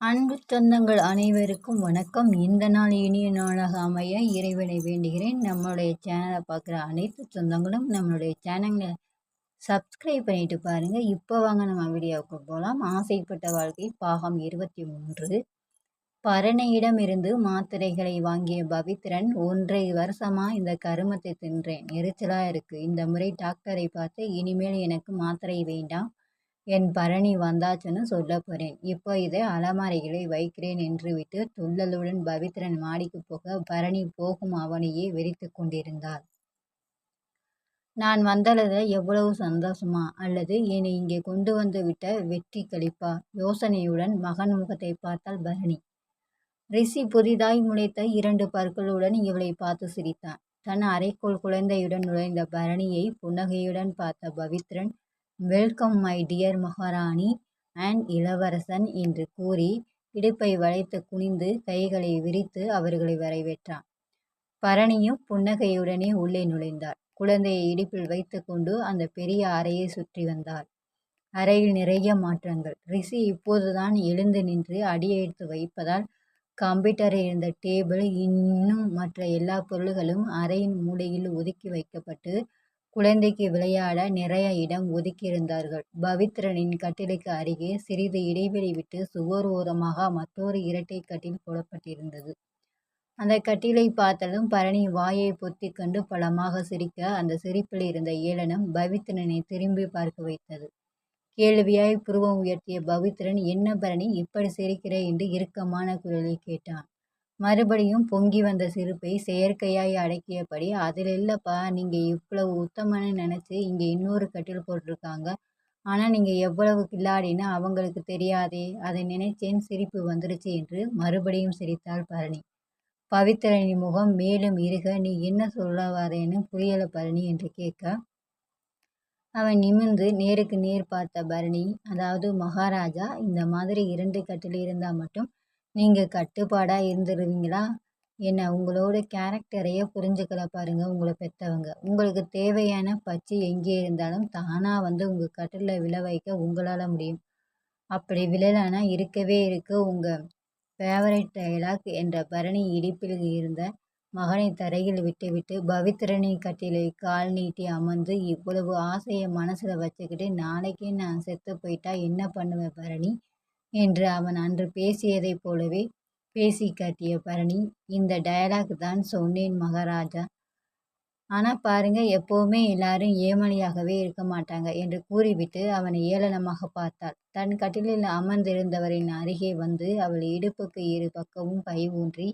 அன்பு சொந்தங்கள் அனைவருக்கும் வணக்கம். இந்த நாள் இனிய நாளாக அமைய இறைவனை வேண்டுகிறேன். நம்மளுடைய சேனலை பார்க்குற அனைத்து சொந்தங்களும் நம்மளுடைய சேனலை சப்ஸ்கிரைப் பண்ணிட்டு பாருங்கள் இப்போ வாங்க நம்ம வீடியோவுக்கு போகலாம் ஆசைப்பட்ட வாழ்க்கை பாகம் இருபத்தி மூன்று. பரணியிடம் இருந்து மாத்திரைகளை வாங்கிய பவித்ரன் ஒன்றை வருஷமாக இந்த கருமத்தை தின்றேன். எரிச்சலாக இருக்குது இந்த முறை டாக்டரை பார்த்து இனிமேல் எனக்கு மாத்திரை வேண்டாம். என் பரணி வந்தாச்சுன்னு சொல்ல போகிறேன் இப்போ இதை அலமாரிகளை வைக்கிறேன் என்று விட்டு துள்ளலுடன் பவித்ரன் மாடிக்கு போக பரணி போகும் அவனையே வெறித்து கொண்டிருந்தாள். நான் வந்தளது எவ்வளவு சந்தோஷமா? அல்லது என்னை இங்கே கொண்டு வந்து விட்ட வெற்றி கழிப்பா யோசனையுடன் மகன் முகத்தை பார்த்தால் பரணி. ரிஷி புதிதாய் முளைத்த இரண்டு பற்களுடன் இவளை பார்த்து சிரித்தான். தன் அரைக்கோள் குழந்தையுடன் நுழைந்த பரணியை புன்னகையுடன் பார்த்த Pavithran welcome my dear maharani and இளவரசன் என்று கூறி இடுப்பை வளைத்து குனிந்து கைகளை விரித்து அவர்களை வரவேற்றான். பரணியும் புன்னகையுடனே உள்ளே நுழைந்தார் குழந்தையை இடுப்பில் வைத்துக்கொண்டு அந்த பெரிய அறையை சுற்றி வந்தார் அறையில் நிறைய மாற்றங்கள். ரிஷி இப்போதுதான் எழுந்து நின்று அடியெடுத்து வைப்பதால் கம்ப்யூட்டரில் இருந்த டேபிள் இன்னும் மற்ற எல்லா பொருள்களும் அறையின் மூலையில் ஒதுக்கி வைக்கப்பட்டு குழந்தைக்கு விளையாட நிறைய இடம் ஒதுக்கியிருந்தார்கள். பவித்ரனின் கட்டிலுக்கு அருகே சிறிது இடைவெளி விட்டு சுவர் ஓரமாக மற்றொரு இரட்டை கட்டில் போடப்பட்டிருந்தது. அந்த கட்டிலை பார்த்ததும் பரணி வாயை பொத்தி கண்டு பலமாக சிரிக்க அந்த சிரிப்பில் இருந்த ஏளனம் பவித்ரனை திரும்பி பார்க்க வைத்தது. கேள்வியாய் புருவம் உயர்த்திய பவித்ரன் என்ன பரணி இப்படி சிரிக்கிறே? என்று இறுக்கமான குரலில் கேட்டான். மறுபடியும் பொங்கி வந்த சிரிப்பை செயற்கையாய் அடக்கியபடி அதில் இல்லைப்பா நீங்கள் இவ்வளவு உத்தமன்னு நினச்சி இங்கே இன்னொரு கட்டில் போட்டிருக்காங்க. ஆனால் நீங்கள் எவ்வளவு கில்லாடின்னு அவங்களுக்கு தெரியாதே அதை நினைச்சேன் சிரிப்பு வந்துருச்சு என்று மறுபடியும் சிரித்தாள் பரணி. பவித்ரனி முகம் மேலும் இருக நீ என்ன சொல்ல வரேன்னு புரியல பரணி என்று கேட்க. அவன் நிமிர்ந்து நேருக்கு நேர் பார்த்த பரணி அதாவது மகாராஜா இந்த மாதிரி இரண்டு கட்டில் இருந்தால் மட்டும் நீங்கள் கட்டுப்பாடாக இருந்துருவீங்களா? என்ன உங்களோட கேரக்டரையே புரிஞ்சுக்கல பாருங்கள் உங்களை பெற்றவங்க உங்களுக்கு தேவையான பச்சை எங்கே இருந்தாலும் தானாக வந்து உங்கள் கட்டிலில் விழ வைக்க உங்களால் முடியும். அப்படி விழலைன்னா இருக்கவே இருக்கு. உங்கள் ஃபேவரட் டைலாக் என்ற பரணி இடிப்பில் இருந்த மகனை தரையில் விட்டுவிட்டு பவித்ரனை கட்டிலை கால் நீட்டி அமர்ந்து இவ்வளவு ஆசையை மனசில் வச்சுக்கிட்டு நாளைக்கே நான் செத்து போயிட்டா என்ன பண்ணுவேன் பரணி? என்று அவன் அன்று பேசியதைப் போலவே பேசி காட்டிய பரணி இந்த டயலாக் தான் சொன்னேன் மகாராஜா. ஆனால் பாருங்க எப்போவுமே எல்லாரும் ஏமலியாகவே இருக்க மாட்டாங்க என்று கூறிவிட்டு அவனை ஏளனமாக பார்த்தாள். தன் கட்டிலில் அமர்ந்திருந்தவரின் அருகே வந்து அவள் இடுப்புக்கு இரு பக்கமும் பை ஊன்றி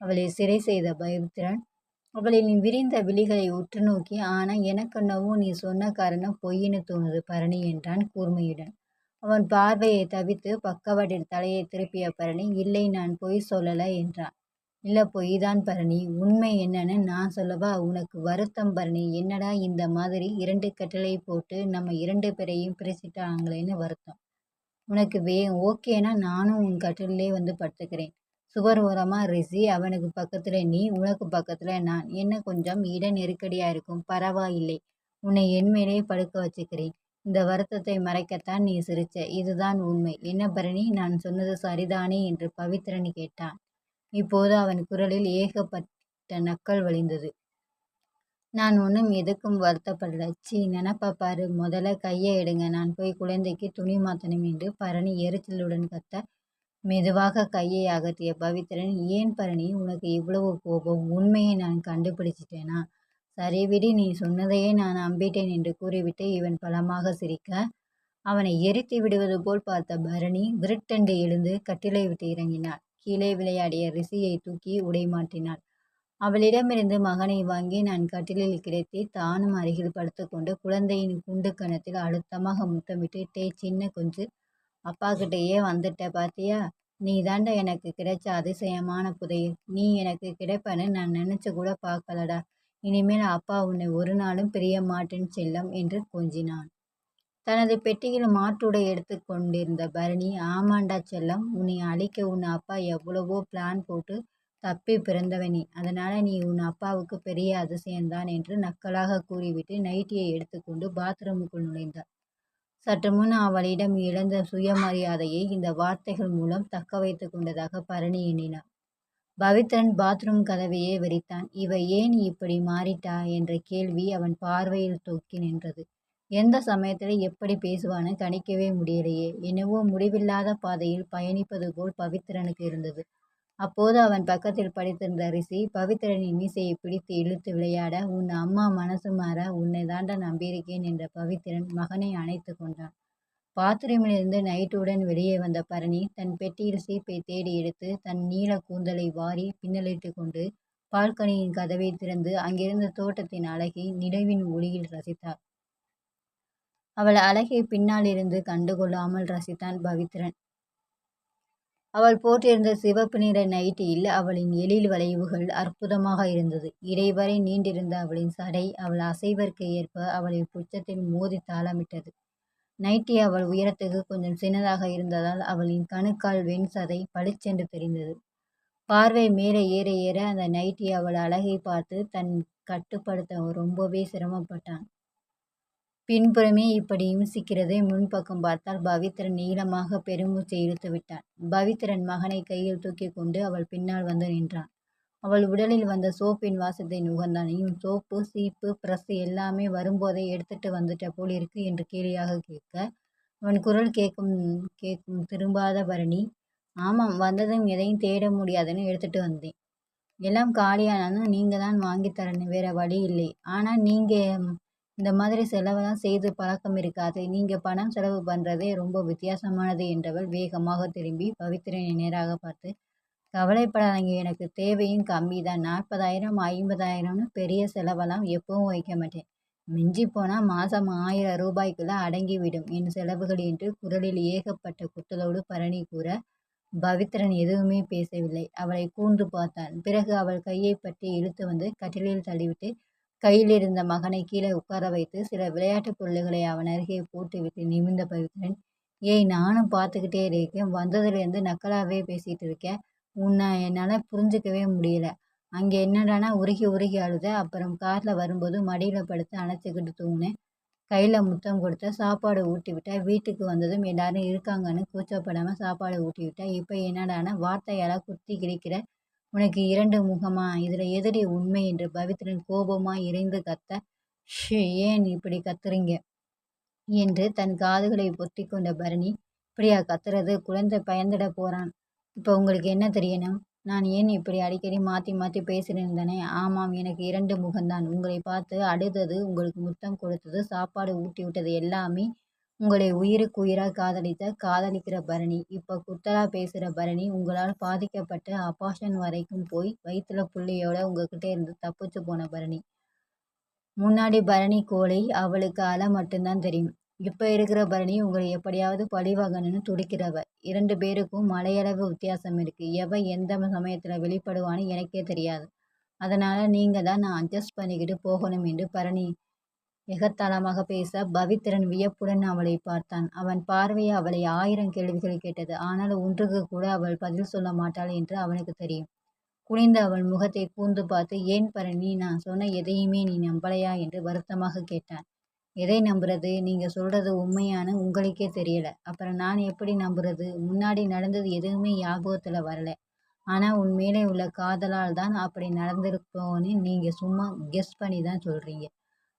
அவளை சிறை செய்த பயபுத்திரன் அவளின் விரிந்த விழிகளை உற்று நோக்கி ஆனால் எனக்கென்னவோ நீ சொன்ன காரணம் பொய்ன்னு தோணுது பரணி என்றான் கூர்மையுடன். அவன் பார்வையை தவித்து பக்கவாட்டில் தலையை திருப்பிய பரணி இல்லை நான் பொய் சொல்லலை என்றான். இல்லை பொய் தான் பரணி. உண்மை என்னன்னு நான் சொல்லவா? உனக்கு வருத்தம் பரணி. என்னடா இந்த மாதிரி இரண்டு கட்டளை போட்டு நம்ம இரண்டு பேரையும் பிரிச்சுட்டாங்களேன்னு வருத்தம். உனக்கு வே ஓகேனா நானும் உன் கட்டிலே வந்து படுத்துக்கிறேன். சுவர் ஓரமாக ரிசி அவனுக்கு பக்கத்தில் நீ உனக்கு பக்கத்தில் நான். என்ன கொஞ்சம் இட நெருக்கடியாக இருக்கும்? பரவாயில்லை. உன்னை என் மேலே படுக்க வச்சுக்கிறேன். இந்த வருத்தத்தை மறைக்கத்தான் நீ சிரிச்ச. இதுதான் உண்மை. என்ன பரணி? நான் சொன்னது சரிதானே என்று பவித்ரன் கேட்டான். இப்போது அவன் குரலில் ஏகப்பட்ட நக்கல் வழிந்தது. நான் ஒன்றும் எதுக்கும் வருத்தப்படல. சி நினப்பா பாரு. முதல்ல கையை எடுங்க. நான் போய் குழந்தைக்கு துணி மாத்தணும் என்று பரணி எரிச்சலுடன் கத்த மெதுவாக கையை அகற்றிய பவித்ரன் ஏன் பரணி? உனக்கு இவ்வளவு கோபம். உண்மையை நான் கண்டுபிடிச்சிட்டேனா? சரிவிடி நீ சொன்னதையே நான் நம்பிட்டேன் என்று கூறிவிட்டு இவன் பலமாக சிரிக்க அவனை எரித்து விடுவது போல் பார்த்த பரணி விருட்டண்டு எழுந்து கட்டிலை விட்டு இறங்கினாள். கீழே விளையாடிய ரிஷியை தூக்கி உடை மாற்றினாள். அவளிடமிருந்து மகனை வாங்கி நான் கட்டிலில் கிடைத்து தானும் அருகில் படுத்துக்கொண்டு குழந்தையின் குண்டு கணத்தில் அழுத்தமாக முத்தமிட்டு டே சின்ன கொஞ்சு அப்பா கிட்டேயே வந்துட்ட பாத்தியா? நீ தாண்ட எனக்கு கிடைச்ச அதிசயமான புதையல். நீ எனக்கு கிடைப்பன்னு நான் நினைச்சு கூட பார்க்கலடா. இனிமேல் அப்பா உன்னை ஒரு நாளும் பிரிய மாட்டேன் செல்லம் என்று கொஞ்சினான். தனது பெட்டியில் மாட்டுடை எடுத்து கொண்டிருந்த பரணி ஆமாண்டா செல்லம் உன்னை அழிக்க உன் அப்பா எவ்வளவோ பிளான் போட்டு தப்பி பிறந்தவனி அதனால நீ உன் அப்பாவுக்கு பெரிய அதிசயம்தான் என்று நக்கலாக கூறிவிட்டு நைட்டியை எடுத்துக்கொண்டு பாத்ரூமுக்குள் நுழைந்தார். சற்று முன் அவளிடம் இழந்த சுயமரியாதையை இந்த வார்த்தைகள் மூலம் தக்க வைத்துக் கொண்டதாக பரணி எண்ணினார் பவித்ரன் பாத்ரூம் கதவையே வெறித்தான் இவ ஏன் இப்படி மாறிட்டா? என்ற கேள்வி அவன் பார்வையில் தொக்கி நின்றது. எந்த சமயத்தில் எப்படி பேசுவான்னு கணிக்கவே முடியலையே. என்னவோ முடிவில்லாத பாதையில் பயணிப்பது போல் பவித்ரனுக்கு இருந்தது. அப்போது அவன் பக்கத்தில் படித்திருந்த ரிஷி பவித்ரனின் மீசையை பிடித்து இழுத்து விளையாட உன் அம்மா மனசு மாற உன்னை தாண்ட நம்பியிருக்கேன் என்ற பவித்ரன் மகனை அணைத்து கொண்டான். பாத்ரூமிலிருந்து நைட்டுடன் வெளியே வந்த பரணி தன் பெட்டியில் சீப்பை தேடி எடுத்து தன் நீல கூந்தலை வாரி பின்னலிட்டு கொண்டு பால்கனியின் கதவை திறந்து அங்கிருந்த தோட்டத்தின் அழகை நிலவின் ஒளியில் ரசித்தார் அவள் அழகை பின்னாலிருந்து கண்டுகொள்ளாமல் ரசித்தான் பவித்ரன். அவள் போட்டிருந்த சிவப்பு நிற நைட்டியில் அவளின் எழில் வளைவுகள் அற்புதமாக இருந்தது. இடைவரை நீண்டிருந்த அவளின் சடை அவள் அசைவற்கு ஏற்ப அவளின் புச்சத்தில் மோதி தாளமிட்டது. நைட்டி அவள் உயரத்துக்கு கொஞ்சம் சின்னதாக இருந்ததால் அவளின் கணுக்கால் வெண் சதை பளிச்சென்று தெரிந்தது. பார்வை மேலே ஏற ஏற அந்த நைட்டி அவள் அழகை பார்த்து தன் கட்டுப்படுத்த ரொம்பவே சிரமப்பட்டான். பின்புறமே இப்படி இம்சிக்கிறதை முன்பக்கம் பார்த்தால் பவித்ரன் நீளமாக பெருமூச்சை இழுத்து விட்டான். பவித்ரன் மகனை கையில் தூக்கி கொண்டு அவள் பின்னால் வந்து நின்றான். அவள் உடலில் வந்த சோப்பின் வாசத்தை நுகர்ந்தான். இவன் சோப்பு சீப்பு பிரஸ் எல்லாமே வரும்போதே எடுத்துட்டு வந்துட்ட போல் இருக்கு என்று கேலியாக கேட்க அவன் குரல் கேட்கும் கேட்கும் திரும்பாத பரணி ஆமாம் வந்ததும் எதையும் தேட முடியாதுன்னு எடுத்துட்டு வந்தேன். எல்லாம் காலியானாலும் நீங்கள் தான் வாங்கி தரணும் வேற வழி இல்லை. ஆனால் நீங்கள் இந்த மாதிரி செலவெல்லாம் செய்து பழக்கம் இருக்காது. நீங்கள் பணம் செலவு பண்ணுறதே ரொம்ப வித்தியாசமானது என்றவள் வேகமாக திரும்பி பவித்ரனை நேராக பார்த்து கவலைப்படாதீங்க. எனக்கு தேவையும் கம்மி தான் நாற்பதாயிரம் ஐம்பதாயிரம்னு பெரிய செலவெல்லாம் எப்பவும் வைக்க மாட்டேன். மிஞ்சி போனால் மாதம் ஆயிரம் ரூபாய்க்குள்ள அடங்கிவிடும். என் செலவுகள் என்று குரலில் ஏகப்பட்ட குத்தலோடு பரணி கூற பவித்ரன் எதுவுமே பேசவில்லை. அவளை கூண்டு பார்த்தான். பிறகு அவள் கையை பற்றி இழுத்து வந்து கட்டிலில் தள்ளிவிட்டு கையில் இருந்த மகனை கீழே உட்கார வைத்து சில விளையாட்டுப் பொருள்களை அவன் அருகே போட்டுவிட்டு நிமிர்ந்த பவித்ரன் ஏய் நானும் பார்த்துக்கிட்டே இருக்கேன். வந்ததுலேருந்து நக்கலாகவே பேசிகிட்டு இருக்கேன் உன்னை என்னால் புரிஞ்சுக்கவே முடியல. அங்கே என்னடானா உருகி உருகி அழுத அப்புறம் காரில் வரும்போது மடியில் படுத்து அணைச்சிக்கிட்டு தூங்கினேன். கையில் முத்தம் கொடுத்த சாப்பாடு ஊட்டி விட்டேன். வீட்டுக்கு வந்ததும் எல்லாரும் இருக்காங்கன்னு கூச்சப்படாமல் சாப்பாடு ஊட்டி விட்டேன். இப்போ என்னடானா வார்த்தையால் குத்தி கிழிக்கிற உனக்கு இரண்டு முகமா இதில் எதிரி உண்மை என்று பவித்ரன் கோபமாக இறைந்து கத்த ஷே ஏன் இப்படி கத்துறீங்க? என்று தன் காதுகளை பொத்தி கொண்ட பரணி இப்படியா கத்துறது? குழந்தை பயந்துட போறான். இப்போ உங்களுக்கு என்ன தெரியணும்? நான் ஏன் இப்படி அடிக்கடி மாற்றி மாற்றி பேசுகிறேன் தானே? ஆமாம் எனக்கு இரண்டு முகம்தான். உங்களை பார்த்து அழுதது உங்களுக்கு முத்தம் கொடுத்தது சாப்பாடு ஊட்டி விட்டது எல்லாமே உங்களை உயிருக்கு உயிராக காதலித்த காதலிக்கிற பரணி. இப்போ குத்தலா பேசுகிற பரணி உங்களால் பாதிக்கப்பட்டு அபாஷன் வரைக்கும் போய் வயிற்றுல புள்ளியோட உங்ககிட்ட இருந்து தப்பிச்சு போன பரணி. முன்னாடி பரணி கோழை அவளுக்கு அலை மட்டும்தான் தெரியும். இப்போ இருக்கிற பரணி உங்களை எப்படியாவது பழிவாகணும்னு துடிக்கிறவ. இரண்டு பேருக்கும் மலையளவு வித்தியாசம் இருக்கு. எவ எந்த சமயத்தில் வெளிப்படுவான்னு எனக்கே தெரியாது. அதனால் நீங்கள் தான் நான் அட்ஜஸ்ட் பண்ணிக்கிட்டு போகணும் என்று பரணி எகத்தாளமாக பேச பவித்திரன் வியப்புடன் அவளை பார்த்தான். அவன் பார்வை அவளை ஆயிரம் கேள்விகள் கேட்டது. ஆனால் ஒன்றுக்கு கூட அவள் பதில் சொல்ல மாட்டாள் என்று அவனுக்கு தெரியும். குனிந்த அவள் முகத்தை கூந்து பார்த்து ஏன் பரணி நான் சொன்ன எதையுமே நீ நம்பலையா? என்று வருத்தமாக கேட்டான். எதை நம்புறது? நீங்க சொல்றது உண்மையான உங்களுக்கே தெரியல. அப்புறம் நான் எப்படி நம்புறது? முன்னாடி நடந்தது எதுவுமே ஞாபகத்துல வரல. ஆனா உன் மேலே உள்ள காதலால் தான் அப்படி நடந்திருக்கோன்னு நீங்க சும்மா கெஸ் பண்ணி தான் சொல்றீங்க.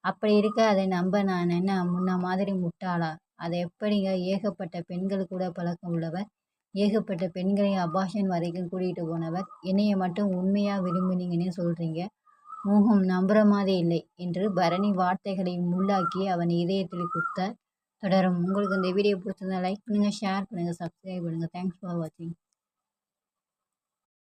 அப்படி இருக்க அதை நம்ப நான் என்ன முன்ன மாதிரி முட்டாளா? அதை எப்படிங்க ஏகப்பட்ட பெண்கள் கூட பழக்கம் உள்ளவர்? ஏகப்பட்ட பெண்களை அபாஷன் வரைக்கும் கூட்டிகிட்டு போனவர்? என்னைய மட்டும் உண்மையாக விரும்புனீங்கன்னு சொல்கிறீங்க மோகம் நம்புற மாதிரி இல்லை என்று பரணி வார்த்தைகளை முள்ளாக்கி அவன் இதயத்தில் குத்த தொடரும். உங்களுக்கு இந்த வீடியோ பிடிச்சிருந்தா லைக் பண்ணுங்கள் ஷேர் பண்ணுங்கள் சப்ஸ்கிரைப் பண்ணுங்கள் தேங்க்ஸ் ஃபார் வாட்சிங்